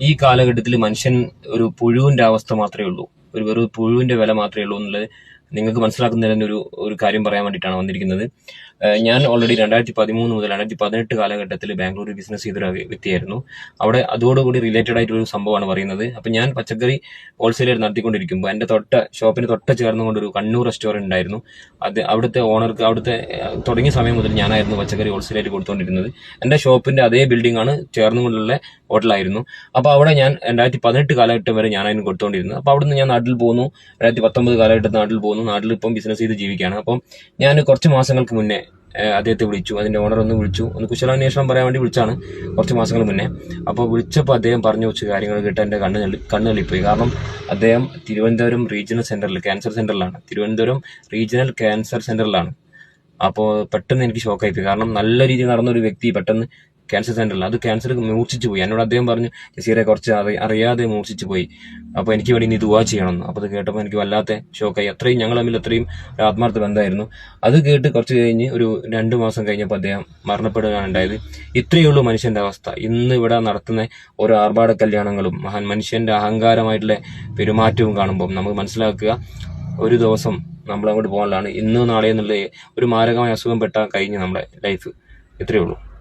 ഈ കാലഘട്ടത്തിൽ മനുഷ്യൻ ഒരു പുഴുവിന്റെ അവസ്ഥ മാത്രമേ ഉള്ളൂ. ഒരു വെറും പുഴുവിന്റെ വില മാത്രമേ ഉള്ളൂ എന്നുള്ളത് നിങ്ങൾക്ക് മനസ്സിലാക്കുന്നതിന് ഒരു ഒരു കാര്യം പറയാൻ വേണ്ടിയിട്ടാണ് വന്നിരിക്കുന്നത്. ഞാൻ ഓൾറെഡി രണ്ടായിരത്തി പതിമൂന്ന് മുതൽ രണ്ടായിരത്തി പതിനെട്ട് കാലഘട്ടത്തിൽ ബാംഗ്ലൂർ ബിസിനസ് ചെയ്തൊരു വ്യക്തിയായിരുന്നു. അവിടെ അതോടുകൂടി റിലേറ്റഡ് ആയിട്ടുള്ള ഒരു സംഭവമാണ് പറയുന്നത്. അപ്പൊ ഞാൻ പച്ചക്കറി ഹോൾസെയിലായിട്ട് നടത്തിക്കൊണ്ടിരിക്കുമ്പോൾ എന്റെ തൊട്ട ഷോപ്പിന് തൊട്ട ചേർന്നുകൊണ്ട് ഒരു കണ്ണൂർ റെസ്റ്റോറന്റ് ഉണ്ടായിരുന്നു. അത് അവിടുത്തെ ഓണർക്ക് അവിടുത്തെ തുടങ്ങിയ സമയം മുതൽ ഞാനായിരുന്നു പച്ചക്കറി ഹോൾസെയിലായിട്ട് കൊടുത്തുകൊണ്ടിരുന്നത്. എന്റെ ഷോപ്പിന്റെ അതേ ബിൽഡിംഗ് ആണ് ചേർന്നുകൊണ്ടുള്ള ഹോട്ടലായിരുന്നു അപ്പോൾ അവിടെ ഞാൻ രണ്ടായിരത്തി പതിനെട്ട് കാലഘട്ടം വരെ ഞാനായിരുന്നു കൊടുത്തുകൊണ്ടിരുന്നത്. അപ്പോൾ അവിടുന്ന് ഞാൻ നാട്ടിൽ പോകുന്നു രണ്ടായിരത്തി പത്തൊമ്പത് കാലഘട്ടത്തിൽ നാട്ടിൽ പോന്നു. നാട്ടിൽ ഇപ്പം ബിസിനസ് ചെയ്ത് ജീവിക്കുകയാണ്. അപ്പം ഞാൻ കുറച്ച് മാസങ്ങൾക്ക് മുന്നേ അദ്ദേഹത്തെ വിളിച്ചു. അതിന്റെ ഓണർ ഒന്ന് വിളിച്ചു. ഒന്ന് കുശലാന്വേഷണം പറയാൻ വേണ്ടി വിളിച്ചാണ് കുറച്ച് മാസങ്ങൾ മുന്നേ. അപ്പോൾ വിളിച്ചപ്പോൾ അദ്ദേഹം പറഞ്ഞു വെച്ച കാര്യങ്ങൾ കേട്ട് എന്റെ കണ്ണ് കണ്ണ് തള്ളിപ്പോയി കാരണം അദ്ദേഹം തിരുവനന്തപുരം റീജിയണൽ സെന്ററിൽ ക്യാൻസർ സെന്ററിലാണ് തിരുവനന്തപുരം റീജിയണൽ ക്യാൻസർ സെന്ററിലാണ് അപ്പോൾ പെട്ടെന്ന് എനിക്ക് ഷോക്കായിപ്പോയി കാരണം നല്ല രീതിയിൽ നടന്ന ഒരു വ്യക്തി പെട്ടെന്ന് ക്യാൻസർ സെന്ററിൽ അത് ക്യാൻസർ മൂർച്ഛിച്ചു പോയി. എന്നോട് അദ്ദേഹം പറഞ്ഞു ജസീറെ കുറച്ച് അറി- അറിയാതെ മൂർച്ഛിച്ചു പോയി. അപ്പോൾ എനിക്ക് വേണ്ടി ഇനി ദുവാ ചെയ്യണമെന്ന്. അപ്പോൾ അത് കേട്ടപ്പോൾ എനിക്ക് വല്ലാത്ത ഷോക്കായി. അത്രയും ഞങ്ങൾ തമ്മിൽ അത്രയും ആത്മാർത്ഥ ബന്ധമായിരുന്നു. അത് കേട്ട് കുറച്ച് കഴിഞ്ഞ് ഒരു രണ്ട് മാസം കഴിഞ്ഞപ്പോൾ അദ്ദേഹം മരണപ്പെടുകയാണ് ഉണ്ടായത്. ഇത്രയേ ഉള്ളൂ മനുഷ്യന്റെ അവസ്ഥ. ഇന്ന് ഇവിടെ നടത്തുന്ന ഓരോ ആർഭാട കല്യാണങ്ങളും മഹാൻ മനുഷ്യന്റെ അഹങ്കാരമായിട്ടുള്ള പെരുമാറ്റവും കാണുമ്പോൾ നമുക്ക് മനസ്സിലാക്കുക ഒരു ദിവസം നമ്മൾ അങ്ങോട്ട് പോകാനുള്ളതാണ്. ഇന്ന് നാളെ എന്നുള്ള ഒരു മാരകമായ അസുഖം പെട്ടാൽ കഴിഞ്ഞ് നമ്മുടെ ലൈഫ് ഇത്രയേ ഉള്ളൂ.